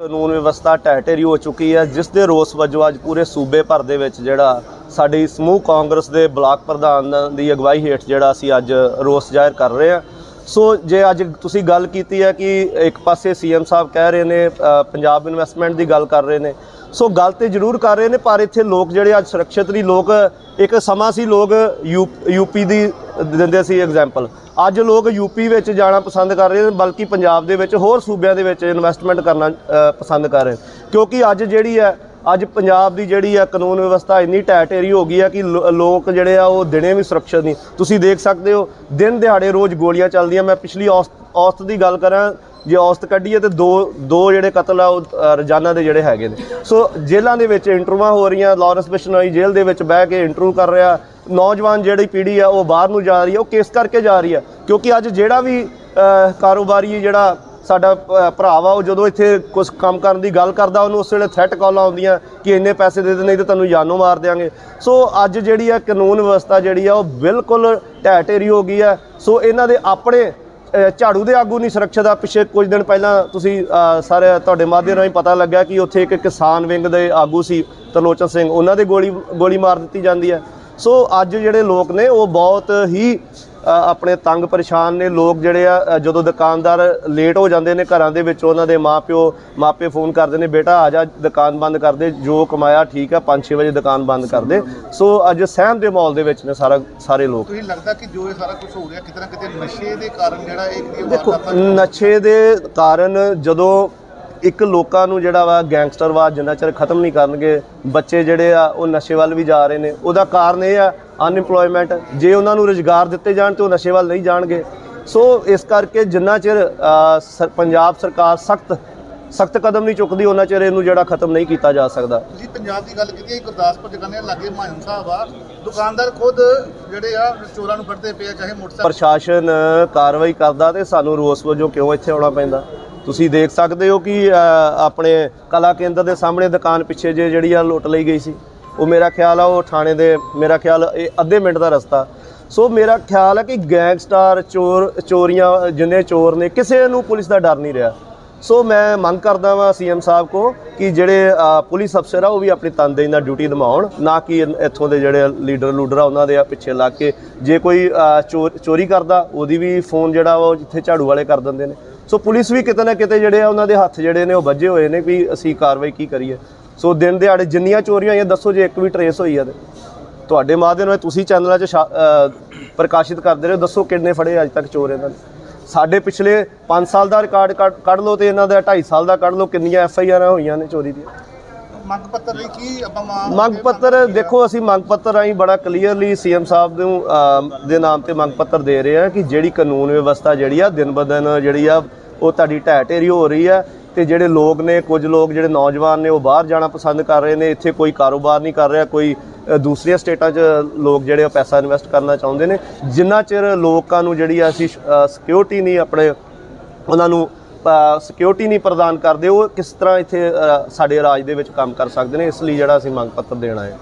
ਕਾਨੂੰਨ ਵਿਵਸਥਾ ਢਹਿ ਢੇਰੀ ਹੋ ਚੁੱਕੀ ਹੈ, ਜਿਸ ਦੇ ਰੋਸ ਵਜੋਂ ਅੱਜ ਪੂਰੇ ਸੂਬੇ ਭਰ ਦੇ ਵਿੱਚ ਜਿਹੜਾ ਸਾਡੀ ਸਮੂਹ ਕਾਂਗਰਸ ਦੇ ਬਲਾਕ ਪ੍ਰਧਾਨ ਦੀ ਅਗਵਾਈ ਹੇਠ ਜਿਹੜਾ ਅਸੀਂ ਅੱਜ ਰੋਸ ਜ਼ਾਹਿਰ ਕਰ ਰਹੇ ਹਾਂ। ਸੋ ਜੇ ਅੱਜ ਤੁਸੀਂ ਗੱਲ ਕੀਤੀ ਹੈ ਕਿ ਇੱਕ ਪਾਸੇ ਸੀਐਮ ਸਾਹਿਬ ਕਹਿ ਰਹੇ ਨੇ ਪੰਜਾਬ ਇਨਵੈਸਟਮੈਂਟ ਦੀ ਗੱਲ ਕਰ ਰਹੇ ਨੇ, ਸੋ ਗੱਲ ਤੇ ਜ਼ਰੂਰ ਕਰ ਰਹੇ ਨੇ, ਪਰ ਇੱਥੇ ਲੋਕ ਜਿਹੜੇ ਅੱਜ ਸੁਰੱਖਿਅਤ ਨਹੀਂ ਲੋਕ, ਇੱਕ ਸਮਾਂ ਸੀ ਲੋਕ ਯੂਪੀ ਦੀ ਦਿੰਦੇ ਸੀ ਐਗਜ਼ਾਮਪਲ ਅੱਜ ਲੋਕ ਯੂਪੀ ਵਿੱਚ ਜਾਣਾ ਪਸੰਦ ਕਰ ਰਹੇ ਨੇ, ਬਲਕਿ ਪੰਜਾਬ ਦੇ ਵਿੱਚ ਹੋਰ ਸੂਬਿਆਂ ਦੇ ਵਿੱਚ ਇਨਵੈਸਟਮੈਂਟ ਕਰਨਾ ਪਸੰਦ ਕਰ ਰਹੇ ਕਿਉਂਕਿ ਅੱਜ ਜਿਹੜੀ ਹੈ, ਅੱਜ ਪੰਜਾਬ ਦੀ ਜਿਹੜੀ ਆ ਕਾਨੂੰਨ ਵਿਵਸਥਾ ਇੰਨੀ ਢਹਿ ਢੇਰੀ ਹੋ ਗਈ ਹੈ ਕਿ ਲੋ- ਲੋਕ ਜਿਹੜੇ ਆ ਉਹ ਦਿਨੇ ਵੀ ਸੁਰੱਖਿਅਤ ਨਹੀਂ। ਤੁਸੀਂ ਦੇਖ ਸਕਦੇ ਹੋ, ਦਿਨ ਦਿਹਾੜੇ ਰੋਜ਼ ਗੋਲੀਆਂ ਚੱਲਦੀਆਂ। ਮੈਂ ਪਿਛਲੀ ਔਸਤ ਔਸਤ ਦੀ ਗੱਲ ਕਰਾਂ, ਜੇ ਔਸਤ ਕੱਢੀਏ ਤੇ ਦੋ ਦੋ ਜਿਹੜੇ ਕਤਲ ਆ ਉਹ ਰੋਜ਼ਾਨਾ ਦੇ ਜਿਹੜੇ ਹੈਗੇ ਨੇ। ਸੋ ਜੇਲ੍ਹਾਂ ਦੇ ਵਿੱਚ ਇੰਟਰਵਾਂ ਹੋ ਰਹੀਆਂ, ਲਾਰੈਂਸ ਬਿਸ਼ਨੋਈ ਜੇਲ੍ਹ ਦੇ ਵਿੱਚ ਬਹਿ ਕੇ ਇੰਟਰਵਿਊ ਕਰ ਰਿਹਾ ਨੌਜਵਾਨ ਜਿਹੜੀ ਪੀੜ੍ਹੀ ਆ, ਉਹ ਬਾਹਰ ਨੂੰ ਜਾ ਰਹੀ ਹੈ ਉਹ ਕਿਸ ਕਰਕੇ ਜਾ ਰਹੀ ਹੈ ਕਿਉਂਕਿ ਅੱਜ ਜਿਹੜਾ ਵੀ ਕਾਰੋਬਾਰੀ ਜਿਹੜਾ ਸਾਡਾ ਭਰਾ ਵਾ, ਉਹ ਜਦੋਂ ਇੱਥੇ ਕੁਝ ਕੰਮ ਕਰਨ ਦੀ ਗੱਲ ਕਰਦਾ, ਉਹਨੂੰ ਉਸ ਵੇਲੇ ਥ੍ਰੈਟ ਕਾਲਾਂ ਆਉਂਦੀਆਂ ਕਿ ਇੰਨੇ ਪੈਸੇ ਦੇ ਦੇ, ਨਹੀਂ ਤੇ ਤੁਹਾਨੂੰ ਜਾਨੋਂ ਮਾਰ ਦਿਆਂਗੇ। ਸੋ ਅੱਜ ਜਿਹੜੀ ਆ ਕਾਨੂੰਨ ਵਿਵਸਥਾ ਜਿਹੜੀ ਆ, ਉਹ ਬਿਲਕੁਲ ਢਹਿ ਢੇਰੀ ਹੋ ਗਈ ਆ। ਸੋ ਇਹਨਾਂ ਦੇ ਆਪਣੇ ਝਾੜੂ ਦੇ ਆਗੂ ਨਹੀਂ ਸੁਰੱਖਿਆ ਦਾ ਪਿਛੇ ਕੁਝ ਦਿਨ ਪਹਿਲਾਂ ਤੁਸੀਂ ਸਾਰੇ ਤੁਹਾਡੇ ਮਾਧਿਅਮ ਰਾਹੀਂ ਪਤਾ ਲੱਗਾ ਕਿ ਉੱਥੇ ਇੱਕ ਕਿਸਾਨ ਵਿੰਗ ਦੇ ਆਗੂ ਸੀ ਤਰਲੋਚਨ ਸਿੰਘ, ਉਹਨਾਂ ਦੇ ਗੋਲੀ ਗੋਲੀ ਮਾਰ ਦਿੱਤੀ ਜਾਂਦੀ ਹੈ ਸੋ ਅੱਜ ਜਿਹੜੇ ਲੋਕ ਨੇ ਉਹ ਬਹੁਤ ਹੀ ਆਪਣੇ ਤੰਗ ਪਰੇਸ਼ਾਨ ਨੇ। ਲੋਕ ਜਿਹੜੇ ਆ ਜਦੋਂ ਦੁਕਾਨਦਾਰ ਲੇਟ ਹੋ ਜਾਂਦੇ ਨੇ ਘਰਾਂ ਦੇ ਵਿੱਚ ਉਹਨਾਂ ਦੇ ਮਾਪਿਓ ਮਾਪੇ ਫੋਨ ਕਰਦੇ ਨੇ ਬੇਟਾ ਆ ਜਾ ਦੁਕਾਨ ਬੰਦ ਕਰ ਦੇ। ਜੋ ਕਮਾਇਆ ਠੀਕ ਆ 5-6 ਵਜੇ ਦੁਕਾਨ ਬੰਦ ਕਰ ਦੇ। ਸੋ ਅੱਜ ਸਹਿਮ ਦੇ ਮਾਹੌਲ ਦੇ ਵਿੱਚ ਨੇ ਸਾਰਾ ਸਾਰੇ ਲੋਕ। ਤੁਸੀਂ ਲੱਗਦਾ ਕਿ ਜੋ ਇਹ ਸਾਰਾ ਕੁਝ ਹੋ ਰਿਹਾ ਕਿਤੇ ਨਾ ਕਿਤੇ ਨਸ਼ੇ ਦੇ ਕਾਰਨ ਜਿਹੜਾ ਇਹ ਦੇਖੋ ਨਸ਼ੇ ਦੇ ਕਾਰਨ ਜਦੋਂ ਇੱਕ ਲੋਕਾਂ ਨੂੰ ਜਿਹੜਾ ਵਾ ਗੈਂਗਸਟਰਵਾਦ ਜਿੰਨਾ ਚਿਰ ਖਤਮ ਨਹੀਂ ਕਰਨਗੇ ਬੱਚੇ ਜਿਹੜੇ ਆ ਉਹ ਨਸ਼ੇ ਵੱਲ ਵੀ ਜਾ ਰਹੇ ਨੇ। ਉਹਦਾ ਕਾਰਨ ਇਹ ਆ ਅਨਇੰਪਲੋਇਮੈਂਟ ਜੇ ਉਹਨਾਂ ਨੂੰ ਰੁਜ਼ਗਾਰ ਦਿੱਤੇ ਜਾਣ ਤੇ ਉਹ ਨਸ਼ੇ ਵੱਲ ਨਹੀਂ ਜਾਣਗੇ। ਸੋ ਇਸ ਕਰਕੇ ਜਿੰਨਾ ਚਿਰ ਪੰਜਾਬ ਸਰਕਾਰ ਸਖਤ ਸਖਤ ਕਦਮ ਨਹੀਂ ਚੁੱਕਦੀ ਉਹਨਾਂ ਚਿਰ ਇਹਨੂੰ ਜਿਹੜਾ ਖਤਮ ਨਹੀਂ ਕੀਤਾ ਜਾ ਸਕਦਾ। ਤੁਸੀਂ ਪੰਜਾਬ ਦੀ ਗੱਲ ਕੀਤੀ ਹੈ ਗੁਰਦਾਸਪੁਰ ਜਗਾਨੇ ਲਾਗੇ ਮਾਇਮ ਸਾਹਿਬ ਆ ਦੁਕਾਨਦਾਰ ਖੁਦ ਜਿਹੜੇ ਆ ਚੋਰਾਂ ਨੂੰ ਫੜਦੇ ਪਏ ਚਾਹੇ ਮੋਟਰਸਾਈਕਲ ਪ੍ਰਸ਼ਾਸਨ ਕਾਰਵਾਈ ਕਰਦਾ ਤੇ ਸਾਨੂੰ ਰੋਸ ਵਜੋਂ ਕਿਉਂ ਇੱਥੇ ਆਉਣਾ ਪੈਂਦਾ? ਤੁਸੀਂ ਦੇਖ ਸਕਦੇ ਹੋ ਕਿ ਆਪਣੇ ਕਲਾ ਕੇਂਦਰ ਦੇ ਸਾਹਮਣੇ ਦੁਕਾਨ ਪਿੱਛੇ ਜੇ ਜਿਹੜੀ ਆ ਲੁੱਟ ਲਈ ਗਈ ਸੀ। ਉਹ ਮੇਰਾ ਖਿਆਲ ਆ ਉਹ ਥਾਣੇ ਦੇ ਮੇਰਾ ਖਿਆਲ ਇਹ ਅੱਧੇ ਮਿੰਟ ਦਾ ਰਸਤਾ। ਸੋ ਮੇਰਾ ਖਿਆਲ ਹੈ ਕਿ ਗੈਂਗਸਟਰ ਚੋਰ ਚੋਰੀਆਂ ਜਿੰਨੇ ਚੋਰ ਨੇ ਕਿਸੇ ਨੂੰ ਪੁਲਿਸ ਦਾ ਡਰ ਨਹੀਂ ਰਿਹਾ। ਸੋ ਮੈਂ ਮੰਗ ਕਰਦਾ ਵਾਂ ਸੀਐਮ ਸਾਹਿਬ ਕੋ ਕਿ ਜਿਹੜੇ ਪੁਲਿਸ ਅਫਸਰ ਆ ਉਹ ਵੀ ਆਪਣੀ ਤਨਦੇਹੀ ਨਾਲ ਡਿਊਟੀ ਨਿਭਾਉਣ ਨਾ ਕਿ ਇੱਥੋਂ ਦੇ ਜਿਹੜੇ ਲੀਡਰ ਲੂਡਰ ਆ ਉਹਨਾਂ ਦੇ ਆ ਪਿੱਛੇ ਲੱਗ ਕੇ। ਜੇ ਕੋਈ ਅ, ਚੋਰੀ ਕਰਦਾ ਉਹਦੀ ਵੀ ਫੋਨ ਜਿਹੜਾ ਵਾ ਉਹ ਜਿੱਥੇ ਝਾੜੂ ਵਾਲੇ ਕਰ ਦਿੰਦੇ ਨੇ। ਸੋ ਪੁਲਿਸ ਵੀ ਕਿਤੇ ਨਾ ਕਿਤੇ ਜਿਹੜੇ ਆ, ਉਹਨਾਂ ਦੇ ਹੱਥ ਜਿਹੜੇ ਨੇ, ਉਹ ਵੱਜੇ ਹੋਏ ਨੇ ਵੀ ਅਸੀਂ ਕਾਰਵਾਈ ਕੀ ਕਰੀਏ। ਸੋ ਦਿਨ ਦਿਹਾੜੇ ਜਿੰਨੀਆਂ ਚੋਰੀਆਂ ਹੋਈਆਂ, ਦੱਸੋ ਜੇ ਇੱਕ ਵੀ ਟਰੇਸ ਹੋਈ ਆ ਤੇ। ਤੁਹਾਡੇ ਮਾਧਿਅਮ ਨਾਲ ਤੁਸੀਂ ਚੈਨਲਾਂ 'ਚ ਸ਼ਾ- ਪ੍ਰਕਾਸ਼ਿਤ ਕਰਦੇ ਰਹੇ ਹੋ ਦੱਸੋ ਕਿੰਨੇ ਫੜੇ ਅੱਜ ਤੱਕ ਚੋਰ ਇਹਨਾਂ ਨੇ ਸਾਡੇ ਪਿਛਲੇ 5 ਸਾਲ ਦਾ ਰਿਕਾਰਡ ਕੱਢ- ਕੱਢ ਲਓ ਤੇ ਇਹਨਾਂ ਦਾ 2.5 ਸਾਲ ਦਾ ਕੱਢ ਲਓ, ਕਿੰਨੀਆਂ ਐਫ ਆਈ ਆਰਾਂ ਹੋਈਆਂ ਨੇ ਚੋਰੀ ਦੀਆਂ। ਮੰਗ ਪੱਤਰ ਲਈ ਕੀ ਆਪਾਂ ਮਾਂ ਮੰਗ ਪੱਤਰ ਦੇਖੋ ਅਸੀਂ ਮੰਗ ਪੱਤਰ ਰਾਹੀਂ ਬੜਾ ਕਲੀਅਰਲੀ ਸੀਐਮ ਸਾਹਿਬ ਨੂੰ ਦੇ ਨਾਮ ਤੇ ਮੰਗ ਪੱਤਰ ਦੇ ਰਹੇ ਹਾਂ ਕਿ ਜਿਹੜੀ ਕਾਨੂੰਨ ਵਿਵਸਥਾ ਜਿਹੜੀ ਆ ਦਿਨ ਬ ਦਿਨ ਜਿਹੜੀ ਆ ਉਹ ਤੁਹਾਡੀ ਢਹਿ ਢੇਰੀ ਹੋ ਰਹੀ ਆ ਤੇ ਜਿਹੜੇ ਲੋਕ ਨੇ ਕੁਝ ਲੋਕ ਜਿਹੜੇ ਨੌਜਵਾਨ ਨੇ ਉਹ ਬਾਹਰ ਜਾਣਾ ਪਸੰਦ ਕਰ ਰਹੇ ਨੇ ਇੱਥੇ ਕੋਈ ਕਾਰੋਬਾਰ ਨਹੀਂ ਕਰ ਰਿਹਾ ਕੋਈ ਦੂਸਰੀਆਂ ਸਟੇਟਾਂ 'ਚ ਲੋਕ ਜਿਹੜੇ ਆ ਪੈਸਾ ਇਨਵੈਸਟ ਕਰਨਾ ਚਾਹੁੰਦੇ ਨੇ। ਜਿੰਨਾ ਚਿਰ ਲੋਕਾਂ ਨੂੰ ਜਿਹੜੀ ਆ ਅਸੀਂ ਸਿਕਿਉਰਿਟੀ ਨਹੀਂ ਆਪਣੇ ਉਹਨਾਂ ਨੂੰ ਸਿਕਿਉਰਿਟੀ ਨਹੀਂ ਪ੍ਰਦਾਨ ਕਰਦੇ, ਉਹ ਕਿਸ ਤਰ੍ਹਾਂ ਇੱਥੇ ਸਾਡੇ ਰਾਜ ਦੇ ਵਿੱਚ ਕੰਮ ਕਰ ਸਕਦੇ ਨੇ, ਇਸ ਲਈ ਜਿਹੜਾ ਅਸੀਂ ਮੰਗ ਪੱਤਰ ਦੇਣਾ ਹੈ।